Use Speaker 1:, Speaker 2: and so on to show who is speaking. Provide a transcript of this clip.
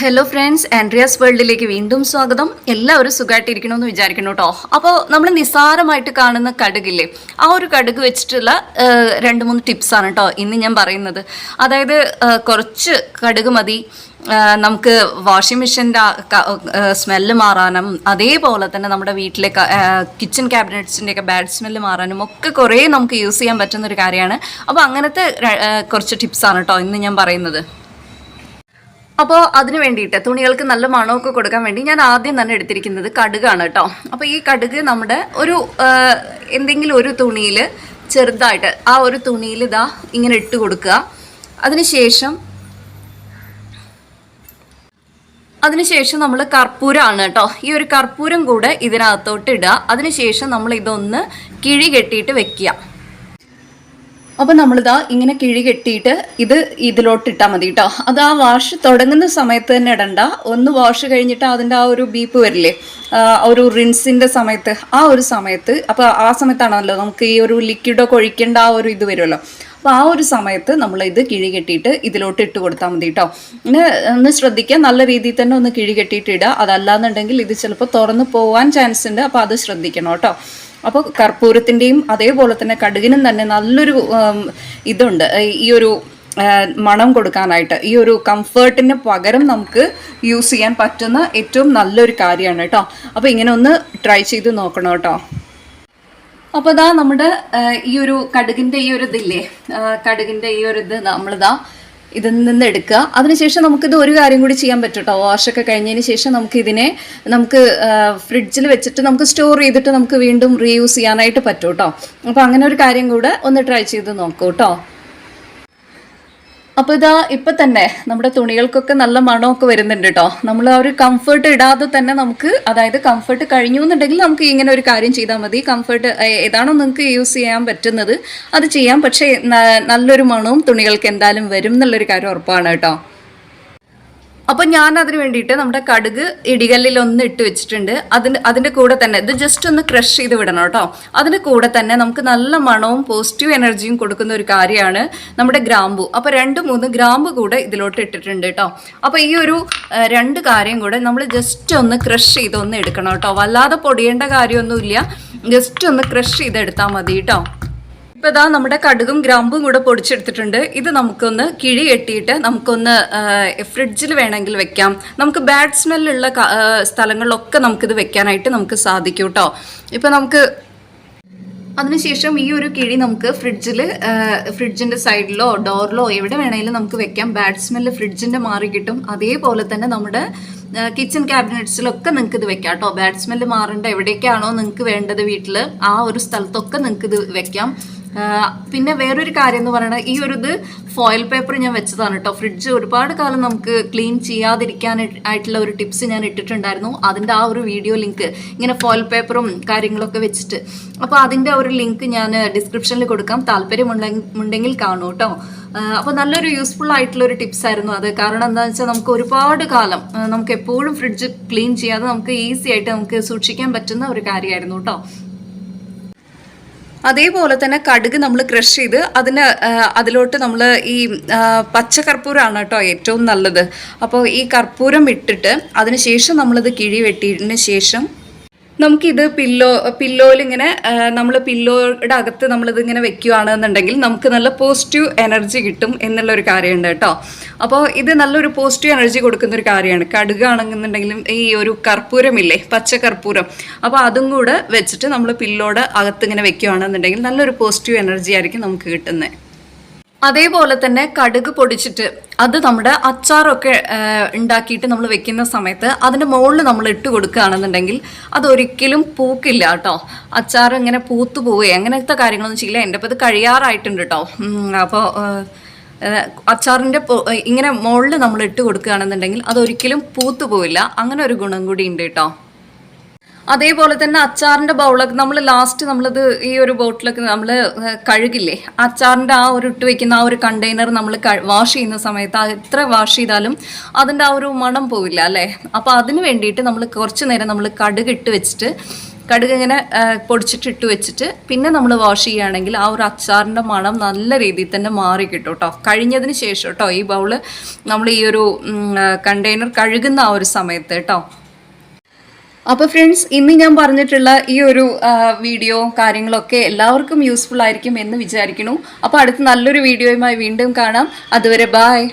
Speaker 1: Hello friends Andreas വേൾഡിലേക്ക് വീണ്ടും സ്വാഗതം. എല്ലാവരും സുഖമായിട്ടിരിക്കണമെന്ന് വിചാരിക്കണം കേട്ടോ. അപ്പോൾ നമ്മൾ നിസ്സാരമായിട്ട് കാണുന്ന കടുകില്ലേ? ആ ഒരു കടുക് വെച്ചിട്ടുള്ള രണ്ട് മൂന്ന് ടിപ്സാണ് കേട്ടോ ഇന്ന് ഞാൻ പറയുന്നത്. അതായത് കുറച്ച് കടുക് മതി. നമുക്ക് വാഷിംഗ് മെഷീന്റെ സ്മെല്ല് മാറാനും അതേപോലെ തന്നെ നമ്മുടെ വീട്ടിലെ കിച്ചൺ ക്യാബിനറ്റ്സിന്റെയൊക്കെ ബാഡ് സ്മെല്ല് മാറാനും ഒക്കെ കുറേ നമുക്ക് യൂസ് ചെയ്യാൻ പറ്റുന്ന ഒരു കാര്യമാണ്. അപ്പോൾ അങ്ങനത്തെ കുറച്ച് ടിപ്സാണ് കേട്ടോ ഇന്ന് ഞാൻ പറയുന്നത്. അപ്പോൾ അതിന് വേണ്ടിയിട്ട് തുണികൾക്ക് നല്ല മണമൊക്കെ കൊടുക്കാൻ വേണ്ടി ഞാൻ ആദ്യം തന്നെ എടുത്തിരിക്കുന്നത് കടുകാണ് കേട്ടോ അപ്പോൾ ഈ കടുക് നമ്മുടെ ഒരു എന്തെങ്കിലും ഒരു തുണിയിൽ ചെറുതായിട്ട് ആ ഒരു തുണിയിൽ ഇതാ ഇങ്ങനെ ഇട്ട് കൊടുക്കുക. അതിനുശേഷം അതിനുശേഷം നമ്മൾ കർപ്പൂരമാണ് കേട്ടോ ഈ ഒരു കർപ്പൂരം കൂടെ ഇതിനകത്തോട്ട് ഇടുക. അതിനുശേഷം നമ്മൾ ഇതൊന്ന് കിഴി കെട്ടിയിട്ട് വെക്കുക. അപ്പോൾ നമ്മളിതാ ഇങ്ങനെ കിഴി കെട്ടിയിട്ട് ഇത് ഇതിലോട്ട് ഇട്ടാൽ മതി കേട്ടോ അത് ആ വാഷ് തുടങ്ങുന്ന സമയത്ത് തന്നെ ഇടണ്ട. ഒന്ന് വാഷ് കഴിഞ്ഞിട്ട് അതിന്റെ ആ ഒരു ബീപ്പ് വരില്ലേ? ഒരു റിൻസിന്റെ സമയത്ത്. ആ ഒരു സമയത്ത് അപ്പോൾ ആ സമയത്താണല്ലോ നമുക്ക് ഈ ഒരു ലിക്വിഡൊക്കെ ഒഴിക്കേണ്ട ആ ഒരു ഇത് വരുമല്ലോ അപ്പോൾ ആ ഒരു സമയത്ത് നമ്മൾ ഇത് കിഴി കെട്ടിയിട്ട് ഇതിലോട്ട് ഇട്ട് കൊടുത്താൽ മതി കേട്ടോ ഇങ്ങനെ ഒന്ന് ശ്രദ്ധിക്കുക നല്ല രീതിയിൽ തന്നെ ഒന്ന് കിഴി കെട്ടിയിട്ട് ഇടുക അതല്ലാന്നുണ്ടെങ്കിൽ ഇത് ചിലപ്പോൾ തുറന്ന് പോകാൻ ചാൻസ് ഉണ്ട്. അപ്പോൾ അത് ശ്രദ്ധിക്കണം കേട്ടോ അപ്പോൾ കർപ്പൂരത്തിന്റെയും അതേപോലെ തന്നെ കടുകിനും തന്നെ നല്ലൊരു ഇതുണ്ട്. ഈ ഒരു മണം കൊടുക്കാനായിട്ട് ഈ ഒരു കംഫേർട്ടിന് പകരം നമുക്ക് യൂസ് ചെയ്യാൻ പറ്റുന്ന ഏറ്റവും നല്ലൊരു കാര്യമാണ് കേട്ടോ. അപ്പോൾ ഇങ്ങനെ ഒന്ന് ട്രൈ ചെയ്ത് നോക്കണം കേട്ടോ. അപ്പോൾ ഇതാ നമ്മുടെ ഈ ഒരു കടുകിന്റെ ഈ ഒരു ഇതില്ലേ കടുകിന്റെ ഈ ഒരു ഇത് നമ്മളിതാ ഇതിൽ നിന്ന് എടുക്കുക. അതിനുശേഷം നമുക്കിത് ഒരു കാര്യം കൂടി ചെയ്യാൻ പറ്റും കേട്ടോ വാഷൊക്കെ കഴിഞ്ഞതിന് ശേഷം നമുക്ക് ഇതിനെ നമുക്ക് ഫ്രിഡ്ജിൽ വെച്ചിട്ട് നമുക്ക് സ്റ്റോർ ചെയ്തിട്ട് നമുക്ക് വീണ്ടും റീയൂസ് ചെയ്യാനായിട്ട് പറ്റും കേട്ടോ അപ്പോൾ അങ്ങനെ ഒരു കാര്യം കൂടെ ഒന്ന് ട്രൈ ചെയ്ത് നോക്കൂ കേട്ടോ അപ്പോൾ ഇതാ ഇപ്പം തന്നെ നമ്മുടെ തുണികൾക്കൊക്കെ നല്ല മണമൊക്കെ വരുന്നുണ്ട് കേട്ടോ നമ്മൾ ആ ഒരു കംഫർട്ട് ഇടാതെ തന്നെ നമുക്ക് അതായത് കംഫർട്ട് കഴിഞ്ഞു എന്നുണ്ടെങ്കിൽ നമുക്ക് ഇങ്ങനെ ഒരു കാര്യം ചെയ്താൽ മതി. കംഫർട്ട് ഏതാണോ നിങ്ങൾക്ക് യൂസ് ചെയ്യാൻ പറ്റുന്നത്. അത് ചെയ്യാം. പക്ഷേ നല്ലൊരു മണവും തുണികൾക്ക് എന്തായാലും വരും എന്നുള്ളൊരു കാര്യം ഉറപ്പാണ് കേട്ടോ. അപ്പോൾ ഞാൻ അതിന് വേണ്ടിയിട്ട് നമ്മുടെ കടുക് ഇടികല്ലിൽ ഒന്ന് ഇട്ട് വെച്ചിട്ടുണ്ട്. അതിന് അതിന്റെ കൂടെ തന്നെ ഇത് ജസ്റ്റ് ഒന്ന് ക്രഷ് ചെയ്ത് വിടണം കേട്ടോ. അതിന്റെ കൂടെ തന്നെ നമുക്ക് നല്ല മണവും പോസിറ്റീവ് എനർജിയും കൊടുക്കുന്ന ഒരു കാര്യമാണ് നമ്മുടെ ഗ്രാമ്പു. അപ്പോൾ രണ്ട് മൂന്ന് ഗ്രാമ്പു കൂടെ ഇതിലോട്ട് ഇട്ടിട്ടുണ്ട് കേട്ടോ. അപ്പോൾ ഈ ഒരു രണ്ട് കാര്യം കൂടെ നമ്മൾ ജസ്റ്റ് ഒന്ന് ക്രഷ് ചെയ്ത് ഒന്ന് എടുക്കണം കേട്ടോ. വല്ലാതെ പൊടിയേണ്ട കാര്യമൊന്നുമില്ല. ജസ്റ്റ് ഒന്ന് ക്രഷ് ചെയ്തെടുത്താൽ മതി കേട്ടോ. ഇപ്പൊ ഇതാ നമ്മുടെ കടുകും ഗ്രാമ്പും കൂടെ പൊടിച്ചെടുത്തിട്ടുണ്ട്. ഇത് നമുക്കൊന്ന് കിഴി കെട്ടിയിട്ട് നമുക്കൊന്ന് ഫ്രിഡ്ജിൽ വേണമെങ്കിൽ വെക്കാം. നമുക്ക് ബാഡ് സ്മെല്ലുള്ള സ്ഥലങ്ങളിലൊക്കെ നമുക്കിത് വെക്കാനായിട്ട് നമുക്ക് സാധിക്കും കേട്ടോ ഇപ്പൊ നമുക്ക് അതിനുശേഷം ഈ ഒരു കിഴി നമുക്ക് ഫ്രിഡ്ജിൽ ഫ്രിഡ്ജിന്റെ സൈഡിലോ ഡോറിലോ എവിടെ വേണമെങ്കിലും നമുക്ക് വെക്കാം. ബാഡ് സ്മെല്ല് ഫ്രിഡ്ജിന്റെ മാറി കിട്ടും. അതേപോലെ തന്നെ നമ്മുടെ കിച്ചൺ ക്യാബിനറ്റ്സിലൊക്കെ നിങ്ങൾക്ക് ഇത് വെക്കാം കേട്ടോ ബാഡ് സ്മെല്ല് മാറേണ്ട എവിടെയൊക്കെയാണോ നിങ്ങൾക്ക് വേണ്ടത് വീട്ടിൽ ആ ഒരു സ്ഥലത്തൊക്കെ നിങ്ങൾക്ക് ഇത് വെക്കാം. പിന്നെ വേറൊരു കാര്യം എന്ന് പറയുന്നത് ഈ ഒരു ഇത് ഫോയിൽ പേപ്പർ ഞാൻ വെച്ചതാണ് കേട്ടോ ഫ്രിഡ്ജ് ഒരുപാട് കാലം നമുക്ക് ക്ലീൻ ചെയ്യാതിരിക്കാൻ ആയിട്ടുള്ള ഒരു ടിപ്സ് ഞാൻ ഇട്ടിട്ടുണ്ടായിരുന്നു. അതിന്റെ ആ ഒരു വീഡിയോ ലിങ്ക് ഇങ്ങനെ ഫോയിൽ പേപ്പറും കാര്യങ്ങളൊക്കെ വെച്ചിട്ട്. അപ്പോൾ അതിന്റെ ഒരു ലിങ്ക് ഞാൻ ഡിസ്ക്രിപ്ഷനിൽ കൊടുക്കാം. താല്പര്യമുണ്ടെങ്കിൽ കാണൂ കേട്ടോ അപ്പോൾ നല്ലൊരു യൂസ്ഫുൾ ആയിട്ടുള്ള ഒരു ടിപ്സ് ആയിരുന്നു അത്. കാരണം എന്താണെന്ന് വെച്ചാൽ നമുക്ക് ഒരുപാട് കാലം നമുക്ക് എപ്പോഴും ഫ്രിഡ്ജ് ക്ലീൻ ചെയ്യാതെ നമുക്ക് ഈസി ആയിട്ട് നമുക്ക് സൂക്ഷിക്കാൻ പറ്റുന്ന ഒരു കാര്യമായിരുന്നു കേട്ടോ അതേപോലെ തന്നെ കടുക് നമ്മൾ ക്രഷ് ചെയ്ത് അതിന് അതിലോട്ട് നമ്മൾ ഈ പച്ചകർപ്പൂരമാണ് പച്ച കർപ്പൂരമാണ് കേട്ടോ ഏറ്റവും നല്ലത്. അപ്പോൾ ഈ കർപ്പൂരം ഇട്ടിട്ട് അതിന് ശേഷം നമ്മളിത് കിഴി വെട്ടിയതിന് ശേഷം നമുക്കിത് പില്ലോ പില്ലോയിൽ ഇങ്ങനെ നമ്മൾ പില്ലോയുടെ അകത്ത് നമ്മളിത് ഇങ്ങനെ വെക്കുകയാണെന്നുണ്ടെങ്കിൽ നമുക്ക് നല്ല പോസിറ്റീവ് എനർജി കിട്ടും എന്നുള്ള ഒരു കാര്യമുണ്ട് കേട്ടോ. അപ്പോൾ ഇത് നല്ലൊരു പോസിറ്റീവ് എനർജി കൊടുക്കുന്ന ഒരു കാര്യമാണ്. കടുകാണെന്നുണ്ടെങ്കിലും ഈ ഒരു കർപ്പൂരമില്ലേ പച്ച കർപ്പൂരം. അപ്പോൾ അതും കൂടെ വെച്ചിട്ട് നമ്മൾ പില്ലോയുടെ അകത്ത് ഇങ്ങനെ വെക്കുകയാണെന്നുണ്ടെങ്കിൽ നല്ലൊരു പോസിറ്റീവ് എനർജി ആയിരിക്കും നമുക്ക് കിട്ടുന്നത് അതേപോലെ തന്നെ കടുക് പൊടിച്ചിട്ട് അത് നമ്മുടെ അച്ചാറൊക്കെ ഉണ്ടാക്കിയിട്ട് നമ്മൾ വെക്കുന്ന സമയത്ത് അതിന്റെ മുകളിൽ നമ്മൾ ഇട്ട് കൊടുക്കുകയാണെന്നുണ്ടെങ്കിൽ അതൊരിക്കലും പൂക്കില്ല കേട്ടോ. അച്ചാർ ഇങ്ങനെ പൂത്തു പോവുക അങ്ങനത്തെ കാര്യങ്ങളൊന്നും ചെയ്യില്ല. എന്റെ ഇപ്പോൾ ഇത് കഴിയാറായിട്ടുണ്ട് കേട്ടോ. അപ്പോൾ അച്ചാറിന്റെ ഇങ്ങനെ മുകളിൽ നമ്മൾ ഇട്ട് കൊടുക്കുകയാണെന്നുണ്ടെങ്കിൽ അതൊരിക്കലും പൂത്തു പോവില്ല. അങ്ങനെ ഒരു ഗുണം കൂടി ഉണ്ട് കേട്ടോ. അതേപോലെ തന്നെ അച്ചാറിന്റെ ബൗളൊക്കെ നമ്മൾ ലാസ്റ്റ് നമ്മളിത് ഈ ഒരു ബോട്ടിലൊക്കെ നമ്മൾ കഴുകില്ലേ? അച്ചാറിന്റെ ആ ഒരു ഇട്ട് വെക്കുന്ന ആ ഒരു കണ്ടെയ്നർ നമ്മൾ വാഷ് ചെയ്യുന്ന സമയത്ത് എത്ര വാഷ് ചെയ്താലും അതിന്റെ ആ ഒരു മണം പോവില്ല അല്ലേ? അപ്പോൾ അതിന് വേണ്ടിയിട്ട് നമ്മൾ കുറച്ച് നേരം നമ്മൾ കടുക് ഇട്ട് വെച്ചിട്ട് കടുക് ഇങ്ങനെ പൊടിച്ചിട്ട് ഇട്ട് വെച്ചിട്ട് പിന്നെ നമ്മൾ വാഷ് ചെയ്യുകയാണെങ്കിൽ ആ ഒരു അച്ചാറിന്റെ മണം നല്ല രീതിയിൽ തന്നെ മാറി കിട്ടും കേട്ടോ. കഴിഞ്ഞതിന് ശേഷം കേട്ടോ ഈ ബൗൾ നമ്മൾ ഈ ഒരു കണ്ടെയ്നർ കഴുകുന്ന ആ ഒരു സമയത്ത് കേട്ടോ. അപ്പോൾ ഫ്രണ്ട്സ് ഇന്ന് ഞാൻ പറഞ്ഞിട്ടുള്ള ഈ ഒരു വീഡിയോ കാര്യങ്ങളൊക്കെ എല്ലാവർക്കും യൂസ്ഫുൾ ആയിരിക്കും എന്ന് വിചാരിക്കുന്നു. അപ്പോൾ അടുത്ത നല്ലൊരു വീഡിയോയുമായി വീണ്ടും കാണാം. അതുവരെ ബായ്